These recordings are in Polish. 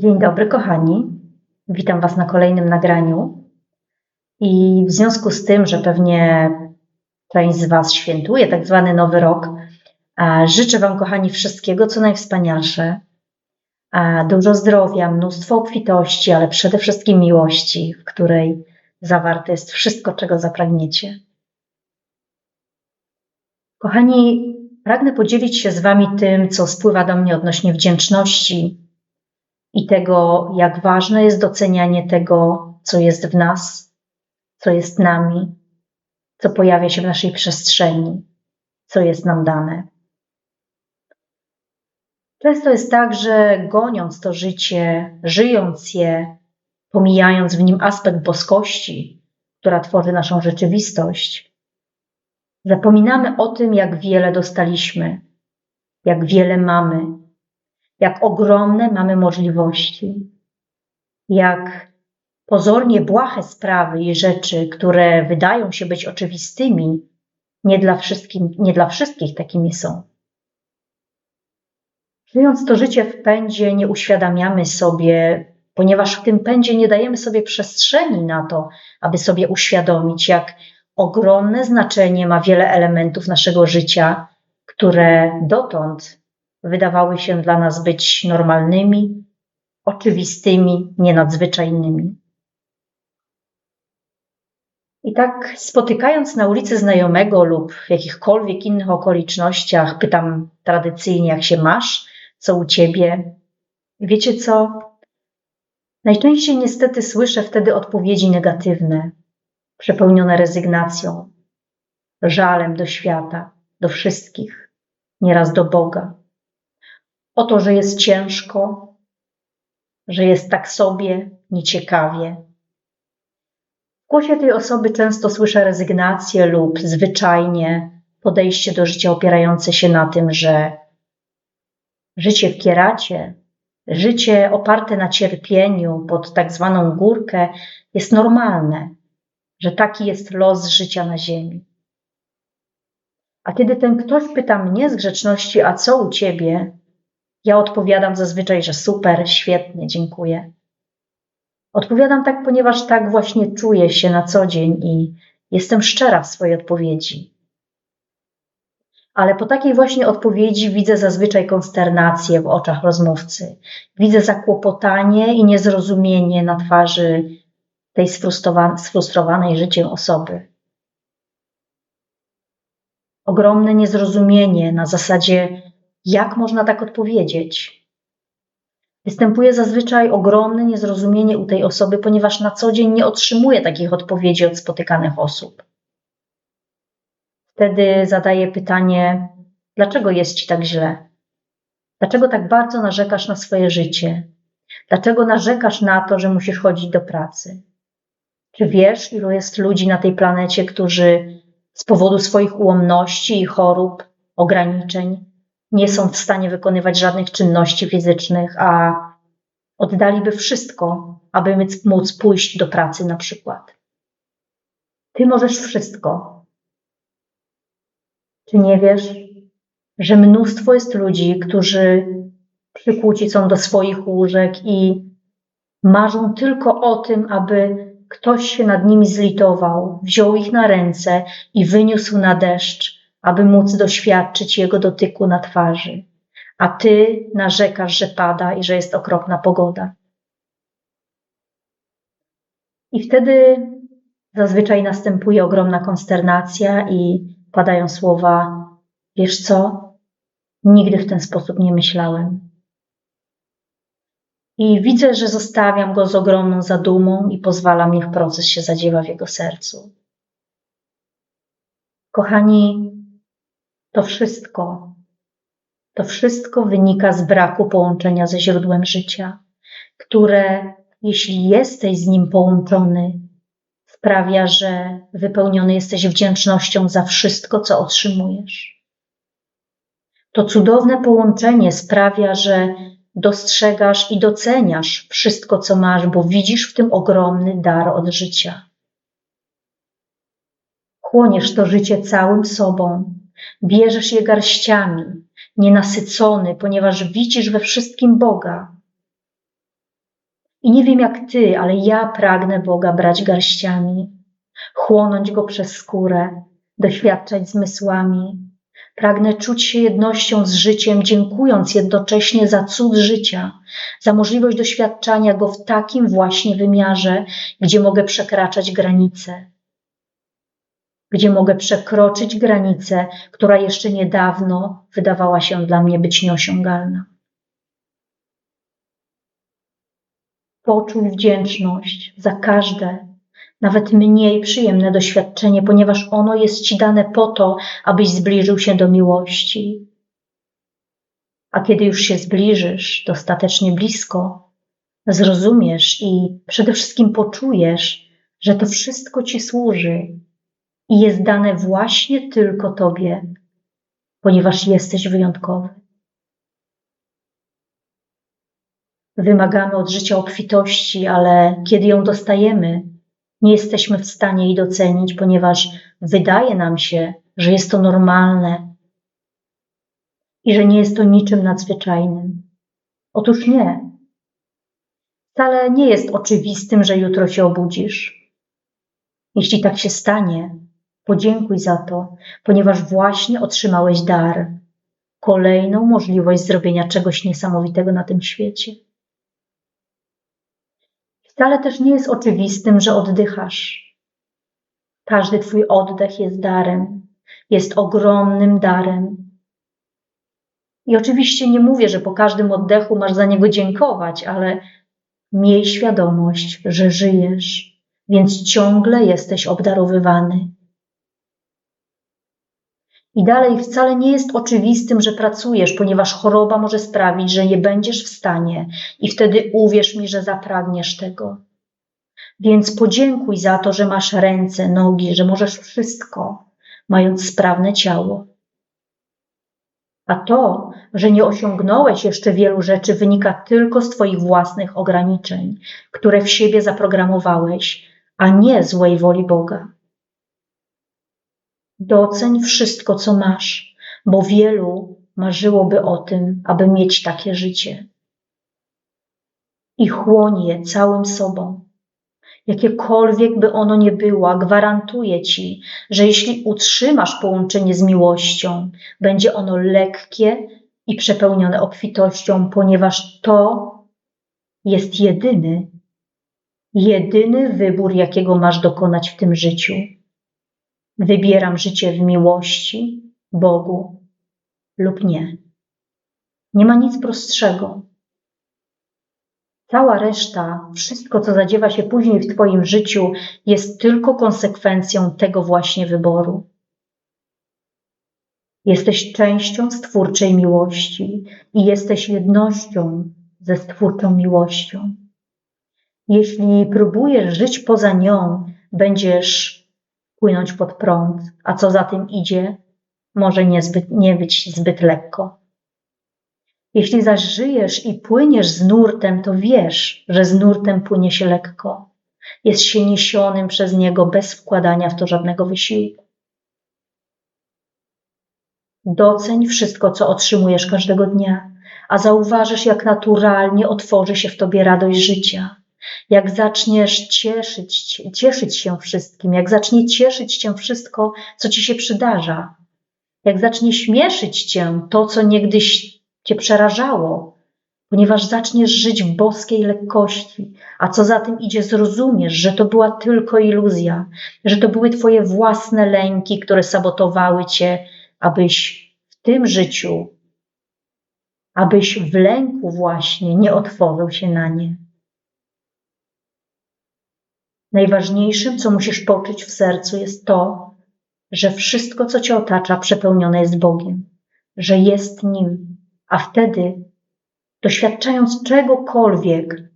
Dzień dobry, kochani. Witam Was na kolejnym nagraniu. I w związku z tym, że pewnie część z Was świętuje tak zwany Nowy Rok, życzę Wam, kochani, wszystkiego, co najwspanialsze. Dużo zdrowia, mnóstwo obfitości, ale przede wszystkim miłości, w której zawarte jest wszystko, czego zapragniecie. Kochani, pragnę podzielić się z Wami tym, co spływa do mnie odnośnie wdzięczności i tego, jak ważne jest docenianie tego, co jest w nas, co jest nami, co pojawia się w naszej przestrzeni, co jest nam dane. Często jest tak, że goniąc to życie, żyjąc je, pomijając w nim aspekt boskości, która tworzy naszą rzeczywistość, zapominamy o tym, jak wiele dostaliśmy, jak wiele mamy, jak ogromne mamy możliwości, jak pozornie błahe sprawy i rzeczy, które wydają się być oczywistymi, nie dla, wszystkim, nie dla wszystkich takimi są. Żyjąc to życie w pędzie, nie uświadamiamy sobie, ponieważ w tym pędzie nie dajemy sobie przestrzeni na to, aby sobie uświadomić, jak ogromne znaczenie ma wiele elementów naszego życia, które dotąd wydawały się dla nas być normalnymi, oczywistymi, nienadzwyczajnymi. I tak spotykając na ulicy znajomego lub w jakichkolwiek innych okolicznościach, pytam tradycyjnie, jak się masz, co u ciebie. Wiecie co? Najczęściej niestety słyszę wtedy odpowiedzi negatywne, przepełnione rezygnacją, żalem do świata, do wszystkich, nieraz do Boga o to, że jest ciężko, że jest tak sobie, nieciekawie. W głosie tej osoby często słyszę rezygnację lub zwyczajnie podejście do życia opierające się na tym, że życie w kieracie, życie oparte na cierpieniu pod tak zwaną górkę jest normalne, że taki jest los życia na ziemi. A kiedy ten ktoś pyta mnie z grzeczności, a co u ciebie, ja odpowiadam zazwyczaj, że super, świetnie, dziękuję. Odpowiadam tak, ponieważ tak właśnie czuję się na co dzień i jestem szczera w swojej odpowiedzi. Ale po takiej właśnie odpowiedzi widzę zazwyczaj konsternację w oczach rozmówcy. Widzę zakłopotanie i niezrozumienie na twarzy tej sfrustrowanej życiem osoby. Ogromne niezrozumienie na zasadzie jak można tak odpowiedzieć? Występuje zazwyczaj ogromne niezrozumienie u tej osoby, ponieważ na co dzień nie otrzymuje takich odpowiedzi od spotykanych osób. Wtedy zadaję pytanie: dlaczego jest ci tak źle? Dlaczego tak bardzo narzekasz na swoje życie? Dlaczego narzekasz na to, że musisz chodzić do pracy? Czy wiesz, ilu jest ludzi na tej planecie, którzy z powodu swoich ułomności i chorób, ograniczeń nie są w stanie wykonywać żadnych czynności fizycznych, a oddaliby wszystko, aby móc pójść do pracy na przykład. Ty możesz wszystko. Czy nie wiesz, że mnóstwo jest ludzi, którzy przykuci są do swoich łóżek i marzą tylko o tym, aby ktoś się nad nimi zlitował, wziął ich na ręce i wyniósł na deszcz, aby móc doświadczyć Jego dotyku na twarzy, a Ty narzekasz, że pada i że jest okropna pogoda. I wtedy zazwyczaj następuje ogromna konsternacja i padają słowa: Wiesz co? Nigdy w ten sposób nie myślałem. I widzę, że zostawiam go z ogromną zadumą i pozwalam, niech proces się zadziewa w jego sercu. Kochani, to wszystko, to wszystko wynika z braku połączenia ze źródłem życia, które, jeśli jesteś z nim połączony, sprawia, że wypełniony jesteś wdzięcznością za wszystko, co otrzymujesz. To cudowne połączenie sprawia, że dostrzegasz i doceniasz wszystko, co masz, bo widzisz w tym ogromny dar od życia. Chłoniesz to życie całym sobą, Bierzesz je garściami, nienasycony, ponieważ widzisz we wszystkim Boga. I nie wiem jak ty, ale ja pragnę Boga brać garściami, chłonąć go przez skórę, doświadczać zmysłami. Pragnę czuć się jednością z życiem, dziękując jednocześnie za cud życia, za możliwość doświadczania go w takim właśnie wymiarze, gdzie mogę przekraczać granice, gdzie mogę przekroczyć granicę, która jeszcze niedawno wydawała się dla mnie być nieosiągalna. Poczuj wdzięczność za każde, nawet mniej przyjemne doświadczenie, ponieważ ono jest ci dane po to, abyś zbliżył się do miłości. A kiedy już się zbliżysz dostatecznie blisko, zrozumiesz i przede wszystkim poczujesz, że to wszystko ci służy i jest dane właśnie tylko tobie, ponieważ jesteś wyjątkowy. Wymagamy od życia obfitości, ale kiedy ją dostajemy, nie jesteśmy w stanie jej docenić, ponieważ wydaje nam się, że jest to normalne i że nie jest to niczym nadzwyczajnym. Otóż nie. Wcale nie jest oczywistym, że jutro się obudzisz. Jeśli tak się stanie, podziękuj za to, ponieważ właśnie otrzymałeś dar, kolejną możliwość zrobienia czegoś niesamowitego na tym świecie. Wcale też nie jest oczywistym, że oddychasz. Każdy Twój oddech jest darem, jest ogromnym darem. I oczywiście nie mówię, że po każdym oddechu masz za niego dziękować, ale miej świadomość, że żyjesz, więc ciągle jesteś obdarowywany. I dalej wcale nie jest oczywistym, że pracujesz, ponieważ choroba może sprawić, że nie będziesz w stanie, i wtedy uwierz mi, że zapragniesz tego. Więc podziękuj za to, że masz ręce, nogi, że możesz wszystko, mając sprawne ciało. A to, że nie osiągnąłeś jeszcze wielu rzeczy, wynika tylko z Twoich własnych ograniczeń, które w siebie zaprogramowałeś, a nie złej woli Boga. Doceń wszystko, co masz, bo wielu marzyłoby o tym, aby mieć takie życie. I chłoń je całym sobą. Jakiekolwiek by ono nie było, gwarantuję ci, że jeśli utrzymasz połączenie z miłością, będzie ono lekkie i przepełnione obfitością, ponieważ to jest jedyny, jedyny wybór, jakiego masz dokonać w tym życiu. Wybieram życie w miłości Bogu lub nie. Nie ma nic prostszego. Cała reszta, wszystko, co zadziewa się później w Twoim życiu, jest tylko konsekwencją tego właśnie wyboru. Jesteś częścią stwórczej miłości i jesteś jednością ze stwórczą miłością. Jeśli próbujesz żyć poza nią, będziesz płynąć pod prąd, a co za tym idzie, może niezbyt, nie być zbyt lekko. Jeśli zaś żyjesz i płyniesz z nurtem, to wiesz, że z nurtem płynie się lekko. Jest się niesionym przez niego bez wkładania w to żadnego wysiłku. Doceń wszystko, co otrzymujesz każdego dnia, a zauważysz, jak naturalnie otworzy się w tobie radość życia jak zaczniesz cieszyć, cieszyć się wszystkim, jak zacznie cieszyć cię wszystko, co ci się przydarza, jak zacznie śmieszyć cię to, co niegdyś cię przerażało, ponieważ zaczniesz żyć w boskiej lekkości, a co za tym idzie, zrozumiesz, że to była tylko iluzja, że to były twoje własne lęki, które sabotowały cię, abyś w tym życiu, abyś w lęku właśnie nie otworzył się na nie. Najważniejszym, co musisz poczuć w sercu, jest to, że wszystko, co cię otacza, przepełnione jest Bogiem, że jest Nim, a wtedy, doświadczając czegokolwiek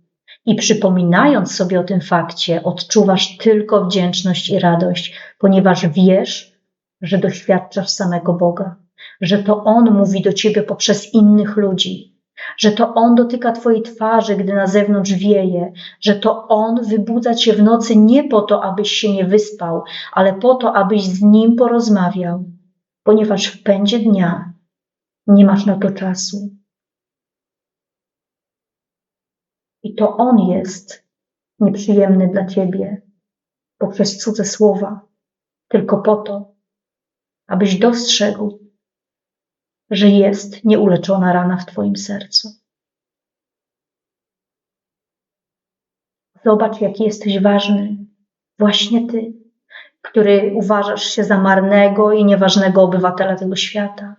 i przypominając sobie o tym fakcie, odczuwasz tylko wdzięczność i radość, ponieważ wiesz, że doświadczasz samego Boga, że to On mówi do ciebie poprzez innych ludzi, że to On dotyka Twojej twarzy, gdy na zewnątrz wieje, że to On wybudza Cię w nocy nie po to, abyś się nie wyspał, ale po to, abyś z Nim porozmawiał, ponieważ w pędzie dnia nie masz na to czasu. I to on jest nieprzyjemny dla ciebie poprzez cudze słowa, tylko po to, abyś dostrzegł, że jest nieuleczona rana w twoim sercu. Zobacz, jaki jesteś ważny, właśnie ty, który uważasz się za marnego i nieważnego obywatela tego świata.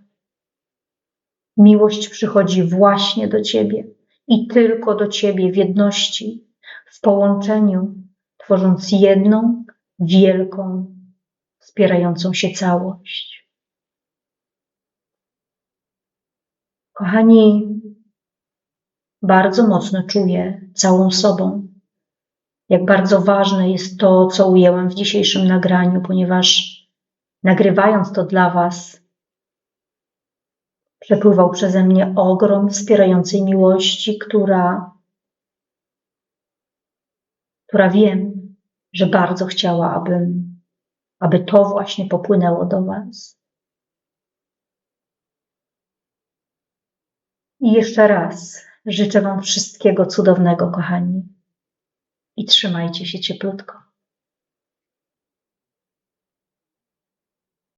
Miłość przychodzi właśnie do ciebie i tylko do ciebie w jedności, w połączeniu, tworząc jedną, wielką, wspierającą się całość. Kochani, bardzo mocno czuję całą sobą, jak bardzo ważne jest to, co ujęłam w dzisiejszym nagraniu, ponieważ nagrywając to dla Was, przepływał przeze mnie ogrom wspierającej miłości, która, która wiem, że bardzo chciała, abym, aby to właśnie popłynęło do Was. I jeszcze raz życzę Wam wszystkiego cudownego, kochani. I trzymajcie się cieplutko.